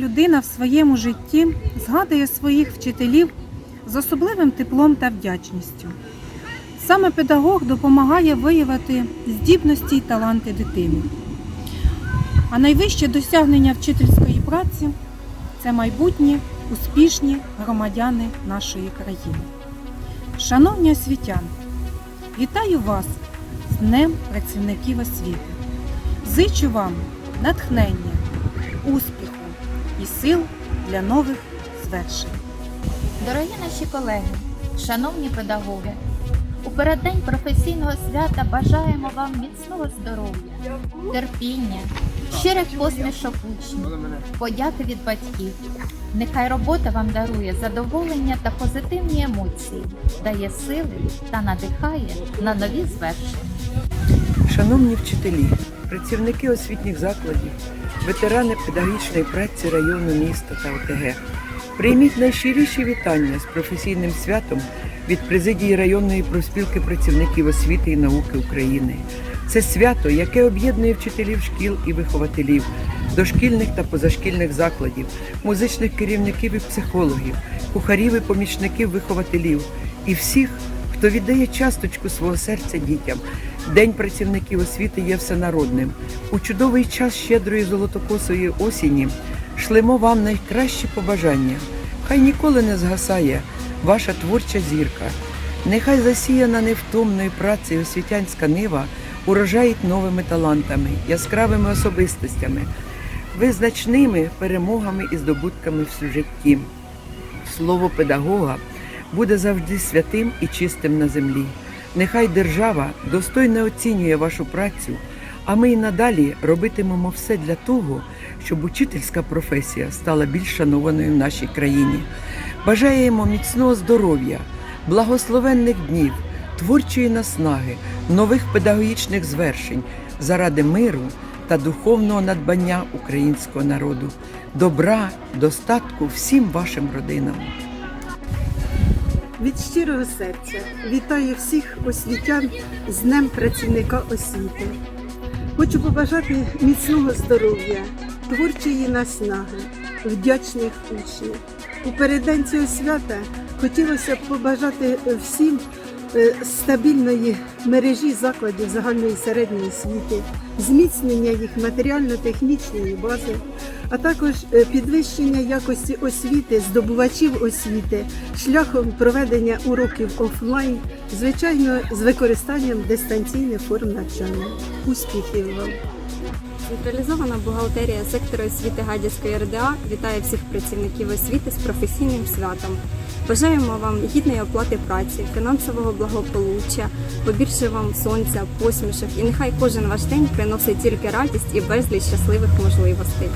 людина в своєму житті згадує своїх вчителів з особливим теплом та вдячністю. Саме педагог допомагає виявити здібності й таланти дитини. А найвище досягнення вчительської праці це майбутні успішні громадяни нашої країни. Шановні освітяни, вітаю вас з Днем працівників освіти. Зичу вам натхнення, успіху і сил для нових звершень. Дорогі наші колеги, шановні педагоги, у переддень професійного свята бажаємо вам міцного здоров'я, терпіння, щирих посмішок учнів, подяки від батьків. Нехай робота вам дарує задоволення та позитивні емоції, дає сили та надихає на нові звершення. Шановні вчителі, працівники освітніх закладів, ветерани педагогічної праці району міста та ОТГ, прийміть найщиріші вітання з професійним святом від президії районної профспілки працівників освіти і науки України. Це свято, яке об'єднує вчителів шкіл і вихователів, дошкільних та позашкільних закладів, музичних керівників і психологів, кухарів і помічників вихователів і всіх, хто віддає часточку свого серця дітям. День працівників освіти є всенародним. У чудовий час щедрої золотокосої осені шлемо вам найкращі побажання. Хай ніколи не згасає ваша творча зірка. Нехай засіяна невтомною працею освітянська нива урожаїть новими талантами, яскравими особистостями, визначними перемогами і здобутками в житті. Слово педагога буде завжди святим і чистим на землі. Нехай держава достойно оцінює вашу працю, а ми й надалі робитимемо все для того, щоб учительська професія стала більш шанованою в нашій країні. Бажаємо міцного здоров'я, благословенних днів, творчої наснаги, нових педагогічних звершень заради миру та духовного надбання українського народу, добра, достатку всім вашим родинам. Від щирого серця вітаю всіх освітян з Днем працівника освіти. Хочу побажати міцного здоров'я, творчої наснаги, вдячних учнів. У передень цього свята хотілося б побажати всім стабільної мережі закладів загальної середньої освіти, зміцнення їх матеріально-технічної бази, а також е, підвищення якості освіти здобувачів освіти шляхом проведення уроків офлайн, звичайно, з використанням дистанційних форм навчання. Успіхів вам! Централізована бухгалтерія сектору освіти Гадяцької РДА вітає всіх працівників освіти з професійним святом. Бажаємо вам гідної оплати праці, фінансового благополуччя, побільше вам сонця, посмішок і нехай кожен ваш день приносить тільки радість і безліч щасливих можливостей.